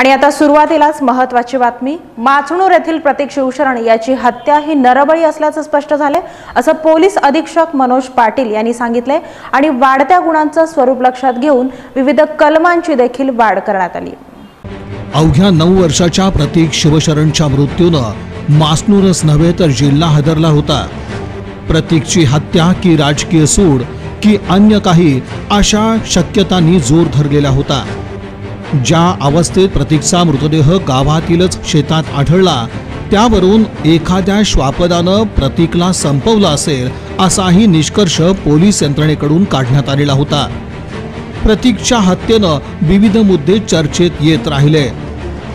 आणि आता सुरुवातीलाच महत्वाची बातमी माचणूर येथील प्रतीक शिवशरण याची हत्या ही नरबळी असल्याचं स्पष्ट झाले असं पोलीस अधीक्षक मनोज पाटील यांनी सांगितले आणि वाढत्या गुणांचं स्वरूप लक्षात घेऊन विविध कलमांची देखील वाढ करण्यात आली. अवघ्या नऊ वर्षाच्या प्रतीक शिवशरणच्या मृत्यूनं मासनूरच नव्हे तर जिल्हा हादरला होता. प्रतीकची हत्या की राजकीय सूड की अन्य काही अशा शक्यतांनी जोर धरलेला होता. ज्या अवस्थेत प्रतीकचा मृतदेह गावातीलच शेतात आढळला त्यावरून एखाद्या श्वापदानं प्रतीकला संपवलं असेल असाही निष्कर्ष पोलीस यंत्रणेकडून काढण्यात आलेला होता. प्रतीकच्या हत्येनं विविध मुद्दे चर्चेत येत राहिले.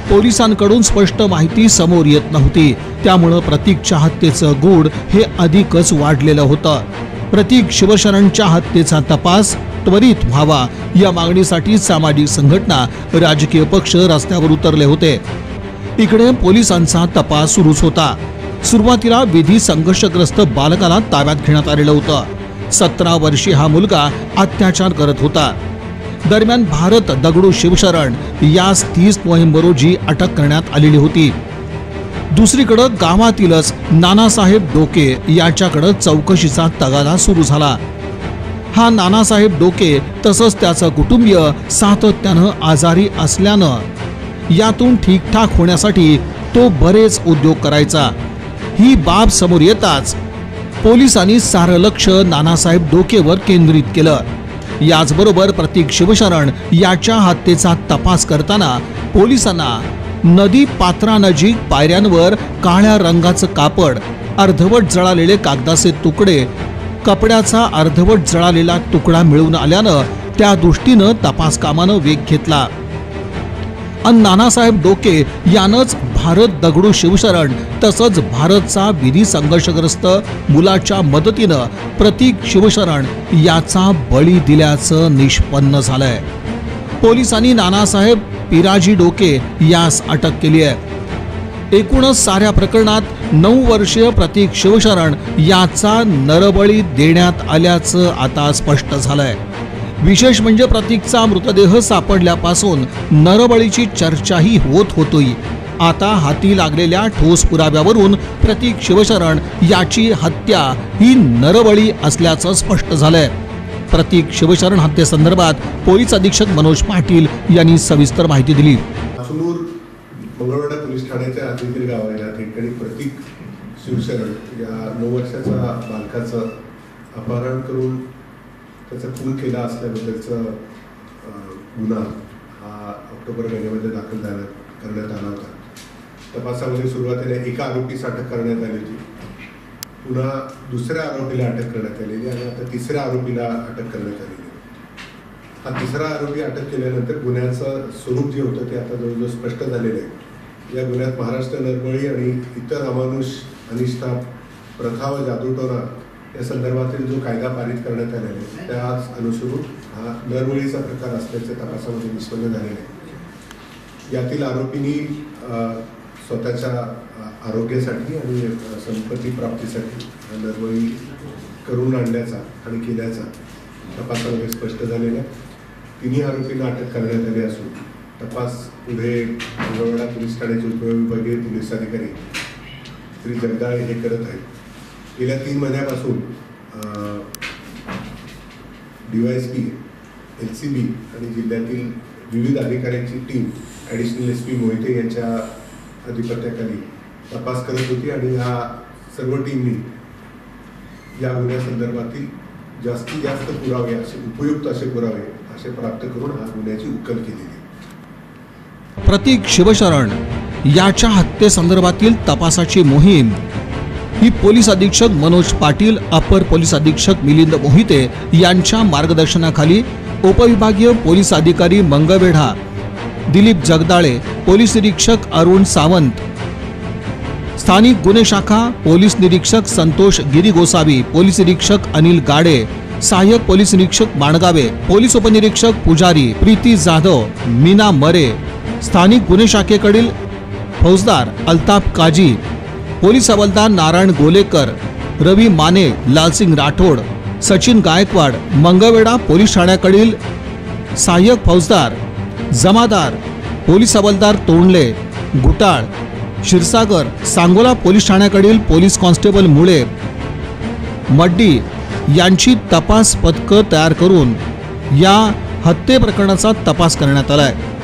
पोलिसांकडून स्पष्ट माहिती समोर येत नव्हती. त्यामुळं प्रतीकच्या हत्येचं गूढ हे अधिकच वाढलेलं होतं. प्रतीक शिवशरणच्या हत्येचा तपास त्वरित व्हावा. या मागणीसाठी सामाजिक संघटना राजकीय पक्ष रस्त्यावर उतरले होते. इकडे पोलिसांचा तपास सुरूच होता. सुरुवातीला विधी संघर्षग्रस्त बालकाला ताब्यात घेण्यात आलेलं होतं. सतरा वर्षी हा मुलगा अत्याचार करत होता. दरम्यान भारत दगडू शिवशरण यास तीस नोव्हेंबर रोजी अटक करण्यात आलेली होती. दुसरीकडं गावातीलच नानासाहेब डोके याच्याकडं चौकशीचा तगादा सुरू झाला. हा नानासाहेब डोके तसंच त्याचं कुटुंबीय सातत्यानं आजारी असल्यानं यातून ठीकठाक होण्यासाठी तो बरेच उद्योग करायचा. ही बाब समोर येताच पोलिसांनी सारं लक्ष नानासाहेब डोकेवर केंद्रित केलं. याचबरोबर प्रतीक शिवशरण याच्या हत्येचा तपास करताना पोलिसांना नदी पात्रानजीक पायऱ्यांवर काळ्या रंगाचं कापड अर्धवट जळालेले कागदाचे तुकडे कपड्याचा अर्धवट जळालेला तुकडा मिळून आल्यानं त्या दृष्टीनं तपास कामानं वेग घेतला. अन नानासाहेब डोके यानंच भारत दगडू शिवशरण तसंच भारतचा विधी संघर्षग्रस्त मुलाच्या मदतीनं प्रतीक शिवशरण याचा बळी दिल्याचं निष्पन्न झालंय. पोलिसांनी नानासाहेब पिराजी डोके यास अटक केली आहे एकूणच साऱ्या प्रकरणात नऊ वर्षीय प्रतीक शिवशरण याचा नरबळी देण्यात आल्याचं आता स्पष्ट झालंय. विशेष म्हणजे प्रतीकचा मृतदेह सापडल्यापासून नरबळीची चर्चाही होत होती. आता हाती लागलेल्या ठोस पुराव्यावरून प्रतीक शिवशरण याची हत्या ही नरबळी असल्याचं स्पष्ट झालंय. प्रतीक शिवशरण हत्येसंदर्भात पोलीस अधीक्षक मनोज पाटील यांनी सविस्तर माहिती दिली. पोलीस ठाण्याच्या आदितील गावाला या ठिकाणी प्रतीक शिवशरण या नऊ वर्षाचा बालकाचं अपहरण करून त्याचा खून केला असल्याबद्दलचा गुन्हा हा ऑक्टोबर महिन्यामध्ये दाखल झाला करण्यात आला होता. तपासामध्ये सुरुवातीला एका आरोपीस अटक करण्यात आली होती. पुन्हा दुसऱ्या आरोपीला अटक करण्यात आलेली आणि आता तिसऱ्या आरोपीला अटक करण्यात आलेली हा तिसरा आरोपी अटक केल्यानंतर गुन्ह्याचं स्वरूप जे होतं ते आता जवळजवळ स्पष्ट झालेलं आहे. या गुन्ह्यात महाराष्ट्र नरबळी आणि इतर अमानुष अनिष्ठा प्रथा व जादूटोना या संदर्भातील जो कायदा पारित करण्यात आलेला आहे त्या अनुसरून हा नरबळीचा प्रकार असल्याचे तपासामध्ये निष्पन्न झालेले आहे. यातील आरोपींनी स्वतःच्या आरोग्यासाठी आणि संपत्ती प्राप्तीसाठी नरबळी करून आणण्याचा आणि केल्याचा तपासामध्ये स्पष्ट झालेला आहे. तिन्ही आरोपींना अटक करण्यात आली असून तपास पुढे मंगळवेढा पोलीस ठाण्याचे उपविभागीय पोलीस अधिकारी श्री जगदाळे हे करत आहेत. गेल्या तीन महिन्यापासून D Y S P L C B आणि जिल्ह्यातील विविध अधिकाऱ्यांची team additional S P Mohite यांच्या अधिपत्याखाली तपास करत होती आणि ह्या सर्व टीमनी या गुन्ह्यासंदर्भातील जास्तीत जास्त पुरावे असे उपयुक्त असे पुरावे असे प्राप्त करून हा गुन्ह्याची उकल केलेली प्रतीक शिवशरण याच्या हत्येसंदर्भातील तपासाची मोहीम. ही पोलीस अधीक्षक मनोज पाटील अपर पोलीस अधीक्षक मिलिंद मोहिते यांच्या मार्गदर्शनाखाली उपविभागीय पोलीस अधिकारी मंगवेढा दिलीप जगदाळे पोलीस निरीक्षक अरुण सावंत स्थानिक गुन्हे शाखा पोलीस निरीक्षक संतोष गिरी गोसावी पोलीस निरीक्षक अनिल गाडे सहाय्यक पोलीस निरीक्षक माणगावे पोलीस उपनिरीक्षक पुजारी प्रीती जाधव मीना मरे स्थानिक गुन्हे शाखेकडील फौजदार अल्ताफ काजी पोलीस हवालदार नारायण गोलेकर रवी माने लालसिंग राठोड सचिन गायकवाड मंगवेडा पोलीस ठाण्याकडील सहाय्यक फौजदार जमादार पोलीस हवालदार तोंडले गुटाळ क्षीरसागर सांगोला पोलीस ठाण्याकडील पोलीस कॉन्स्टेबल मुळे मड्डी यांची तपास पथकं तयार करून या हत्ये प्रकरणाचा तपास करण्यात आला आहे